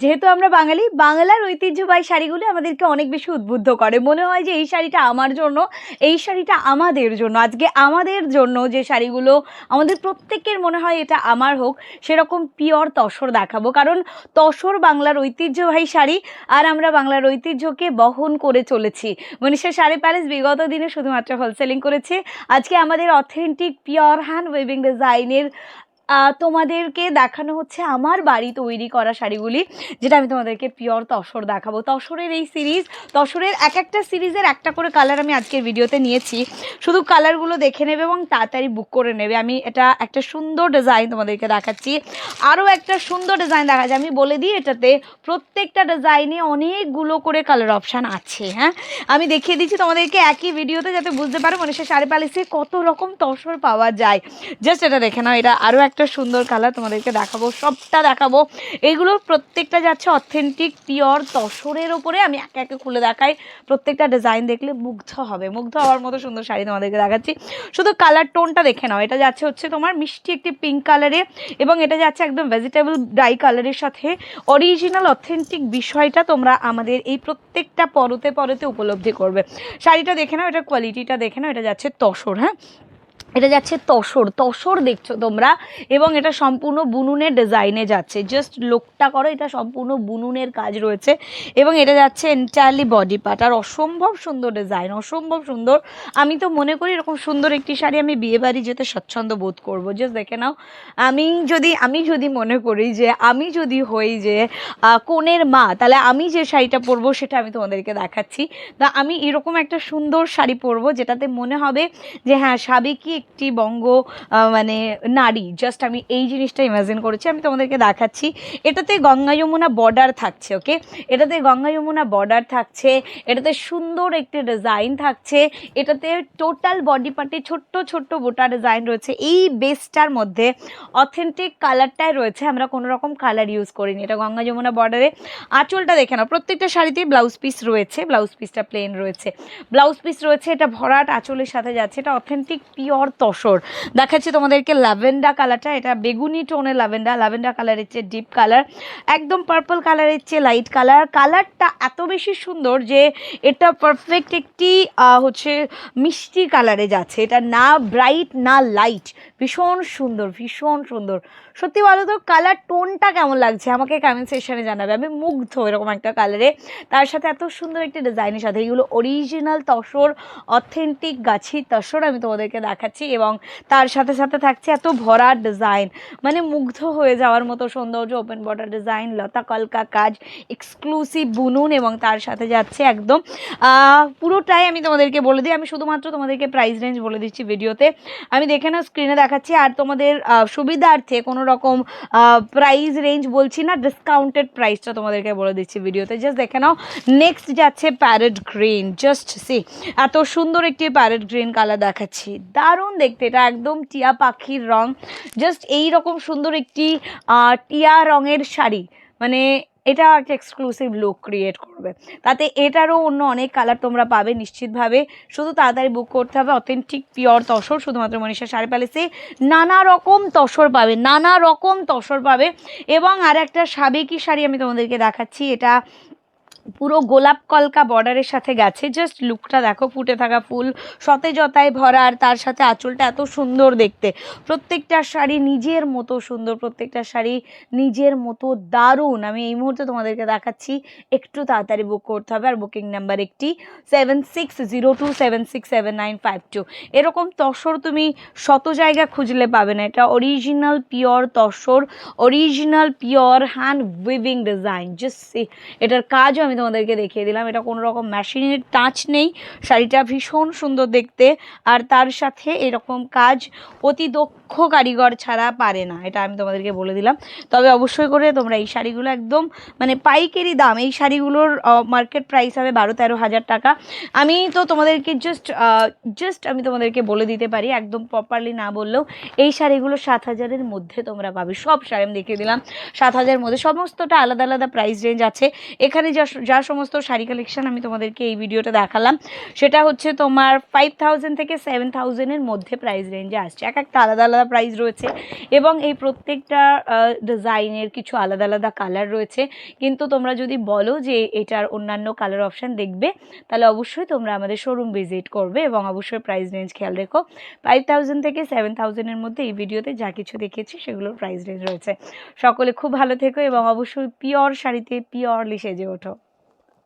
যেহেতু আমরা বাঙালি, বাংলার ঐতিহ্যবাহী শাড়িগুলি আমাদেরকে অনেক বেশি উদ্বুদ্ধ করে। মনে হয় যে এই শাড়িটা আমার জন্য, এই শাড়িটা আমাদের জন্য, আজকে আমাদের জন্য যে শাড়িগুলো আমাদের প্রত্যেকের মনে হয় এটা আমার হোক, সেরকম পিওর তসর দেখাবো। কারণ তসর বাংলার ঐতিহ্যবাহী শাড়ি আর আমরা বাংলার ঐতিহ্যকে বহন করে চলেছি। মনীষা, শাড়ি প্যালেস বিগত দিনে শুধুমাত্র হোলসেলিং করেছে। আজকে আমাদের অথেন্টিক পিওর হ্যান্ড ওয়েভিং ডিজাইনের তোমাদেরকে দেখানো হচ্ছে আমার বাড়ি তৈরি করা শাড়িগুলি, যেটা আমি তোমাদেরকে পিওর তসর দেখাবো। তসরের এই সিরিজ তসরের এক একটা সিরিজের একটা করে কালার আমি আজকের ভিডিওতে নিয়েছি। শুধু কালারগুলো দেখে নেবে এবং তাড়াতাড়ি বুক করে নেবে। আমি এটা একটা সুন্দর ডিজাইন তোমাদেরকে দেখাচ্ছি। আরও একটা সুন্দর ডিজাইন দেখা যায়। আমি বলে দিই, এটাতে প্রত্যেকটা ডিজাইনে অনেকগুলো করে কালার অপশান আছে হ্যাঁ? আমি দেখিয়ে দিচ্ছি তোমাদেরকে একই ভিডিওতে যাতে বুঝতে পারো মানুষের শাড়ি প্যালেসে কত রকম তসর পাওয়া যায়। জাস্ট এটা দেখে নাও, এটা আরও একটা সুন্দর কালার তোমাদেরকে দেখাবো, সবটা দেখাবো। এগুলো প্রত্যেকটা যাচ্ছে অথেন্টিক পিওর তসরের ওপরে আমি একে একে খুলে দেখাই। প্রত্যেকটা ডিজাইন দেখলে মুগ্ধ হবে, মুগ্ধ হওয়ার মতো সুন্দর শাড়ি তোমাদেরকে দেখাচ্ছি। শুধু কালার টোনটা দেখে নাও, এটা যাচ্ছে হচ্ছে তোমার মিষ্টি একটি পিঙ্ক কালারে এবং এটা যাচ্ছে একদম ভেজিটেবল ড্রাই কালারের সাথে। অরিজিনাল অথেন্টিক বিষয়টা তোমরা আমাদের এই প্রত্যেকটা পরতে পরতে উপলব্ধি করবে। শাড়িটা দেখে নাও, এটা কোয়ালিটিটা দেখে নাও, এটা যাচ্ছে তসর হ্যাঁ? এটা যাচ্ছে তসর তসর দেখছ তোমরা? এবং এটা সম্পূর্ণ বুনুনের ডিজাইনে যাচ্ছে। জাস্ট লোকটা করো, এটা সম্পূর্ণ বুনুনের কাজ রয়েছে। এবং এটা যাচ্ছে এন্টায়ারলি বডি পার্ট আর অসম্ভব সুন্দর ডিজাইন অসম্ভব সুন্দর। আমি তো মনে করি এরকম সুন্দর একটি শাড়ি আমি বিয়ে বাড়ি যেতে স্বচ্ছন্দ বোধ করব। জাস্ট দেখে নাও। আমি যদি আমি যদি মনে করি যে, আমি যদি হই যে কনের মা, তাহলে আমি যে শাড়িটা পরবো সেটা আমি তোমাদেরকে দেখাচ্ছি। তা আমি এরকম একটা সুন্দর শাড়ি পরবো যেটাতে মনে হবে যে হ্যাঁ সাবেকি একটি বঙ্গ মানে নারী। জাস্ট আমি এই জিনিসটা ইমাজিন করেছি, আমি তোমাদেরকে দেখাচ্ছি। এটাতে গঙ্গা যমুনা বর্ডার থাকছে ওকে এটাতে গঙ্গা যমুনা বর্ডার থাকছে, এটাতে সুন্দর একটি ডিজাইন থাকছে, এটাতে টোটাল বডি পার্টে ছোট্ট ছোট্ট গোটা ডিজাইন রয়েছে। এই বেসটার মধ্যে অথেন্টিক কালারটাই রয়েছে, আমরা কোনো রকম কালার ইউজ করিনি। এটা গঙ্গা যমুনা বর্ডারে আঁচলটা দেখে নাও, প্রত্যেকটা শাড়িতেই ব্লাউজ পিস রয়েছে ব্লাউজ পিসটা প্লেন রয়েছে। ব্লাউজ পিস রয়েছে, এটা ভরাট আঁচলের সাথে যাচ্ছে, এটা অথেন্টিক পিওর তসর। দেখাচ্ছি তোমাদেরকে ল্যাভেন্ডার কালারটা। এটা বেগুনি টোনের ল্যাভেন্ডার। ল্যাভেন্ডার কালারের চেয়ে ডিপ কালার। একদম পার্পল কালারের চেয়ে লাইট কালার। কালারটা এত বেশি সুন্দর যে এটা পারফেক্ট একটি হচ্ছে মিষ্টি কালারে যাচ্ছে। এটা না ব্রাইট, না লাইট। ভীষণ সুন্দর ভীষণ সুন্দর। সত্যি বলো তো, কালার টোনটা কেমন লাগছে? আমাকে কমেন্ট সেকশনে জানাবে। আমি মুগ্ধ এরকম একটা কালারে। তার সাথে এত সুন্দর একটি ডিজাইনের সাথে। এগুলো অরিজিনাল তসর অথেন্টিক গাছি তসর আমি তোমাদেরকে দেখাচ্ছি। এবং তার সাথে সাথে থাকছে এত ভরা ডিজাইন মানে মুগ্ধ হয়ে যাওয়ার মতো সৌন্দর্য ওপেন বর্ডার ডিজাইন লতা কলকা কাজ এক্সক্লুসিভ বুনুন এবং তার সাথে যাচ্ছে একদম পুরোটাই আমি তোমাদেরকে বলে দিই। আমি শুধুমাত্র তোমাদেরকে প্রাইস রেঞ্জ বলে দিচ্ছি ভিডিওতে। আমি দেখে নাও স্ক্রিনে দেখাচ্ছি। আর তোমাদের সুবিধার্থে কোনো রকম প্রাইস রেঞ্জ বলছি না ডিসকাউন্টেড প্রাইসটা তোমাদেরকে বলে দিচ্ছি ভিডিওতে। জাস্ট দেখে নাও। নেক্সট যাচ্ছে প্যারেট গ্রিন জাস্ট সি এত সুন্দর একটি প্যারেট গ্রিন কালার দেখাচ্ছি। দারুণ দেখতে। এটা একদম টিয়া পাখির রং। জাস্ট এই রকম সুন্দর একটি টিয়া রঙের শাড়ি। মানে এটা একটা এক্সক্লুসিভ লুক ক্রিয়েট করবে। তাতে এটারও অন্য অনেক কালার তোমরা পাবে নিশ্চিতভাবে। শুধু তাড়াতাড়ি বুক করতে হবে। Authentic pure tussar. শুধুমাত্র মনীষা শাড়ি প্যালেসে নানা রকম তসর পাবে। নানা রকম তসর পাবে। এবং আর একটা সাবেকি শাড়ি আমি তোমাদেরকে দেখাচ্ছি। এটা পুরো গোলাপ কলকা বর্ডারের সাথে গেছে। জাস্ট লুকটা দেখো, ফুটে থাকা ফুল, সতেজতায় ভরা, আর তার সাথে আঁচলটা এত সুন্দর দেখতে। প্রত্যেকটা শাড়ি নিজের মতো সুন্দর, প্রত্যেকটা শাড়ি নিজের মতো দারুণ। আমি এই মুহূর্তে তোমাদেরকে দেখাচ্ছি, একটু তাড়াতাড়ি বুক করতে হবে, আর বুকিং নাম্বার একটি seven six zero two seven six seven nine five two এরকম তসর তুমি শত জায়গা খুঁজলে পাবে না। এটা original pure tussar original pure hand weaving design just এটার কাজও আমি তোমাদেরকে দেখিয়ে দিলাম। এটা কোনো রকম মেশিনের টাচ নেই। শাড়িটা ভীষণ সুন্দর দেখতে। আর তার সাথে এরকম কাজ অতি দক্ষ কারিগর ছাড়া পারে না, এটা আমি তোমাদেরকে বলে দিলাম। তবে অবশ্যই করে তোমরা এই শাড়িগুলো একদম মানে পাইকারি দাম, এই শাড়িগুলোর মার্কেট প্রাইস হবে বারো তেরো হাজার টাকা। আমি তো তোমাদেরকে জাস্ট জাস্ট আমি তোমাদেরকে বলে দিতে পারি, একদম প্রপারলি না বললেও এই শাড়িগুলো সাত হাজারের মধ্যে তোমরা পাবে। সব শাড়ি আমি দেখিয়ে দিলাম, সাত হাজারের মধ্যে। সমস্তটা আলাদা আলাদা প্রাইস রেঞ্জ আছে। এখানে যা যা সমস্ত শাড়ি কালেকশন আমি তোমাদেরকে এই ভিডিওটা দেখালাম, সেটা হচ্ছে তোমার ফাইভ থাউজেন্ড থেকে সেভেন থাউজেন্ডের মধ্যে প্রাইস রেঞ্জে আসছে। এক একটা আলাদা আলাদা আলাদা প্রাইস রয়েছে এবং এই প্রত্যেকটা ডিজাইনের কিছু আলাদা আলাদা কালার রয়েছে। কিন্তু তোমরা যদি বলো যে এটার অন্যান্য কালার অপশান দেখবে, তাহলে অবশ্যই তোমরা আমাদের শোরুম ভিজিট করবে এবং অবশ্যই প্রাইস রেঞ্জ খেয়াল রেখো। ফাইভ থাউজেন্ড থেকে সেভেন থাউজেন্ডের মধ্যে এই ভিডিওতে যা কিছু দেখেছি সেগুলোর প্রাইস রেঞ্জ রয়েছে। সকলে খুব ভালো থেকো এবং অবশ্যই পিওর শাড়িতে পিওরলি সেজে ওঠো।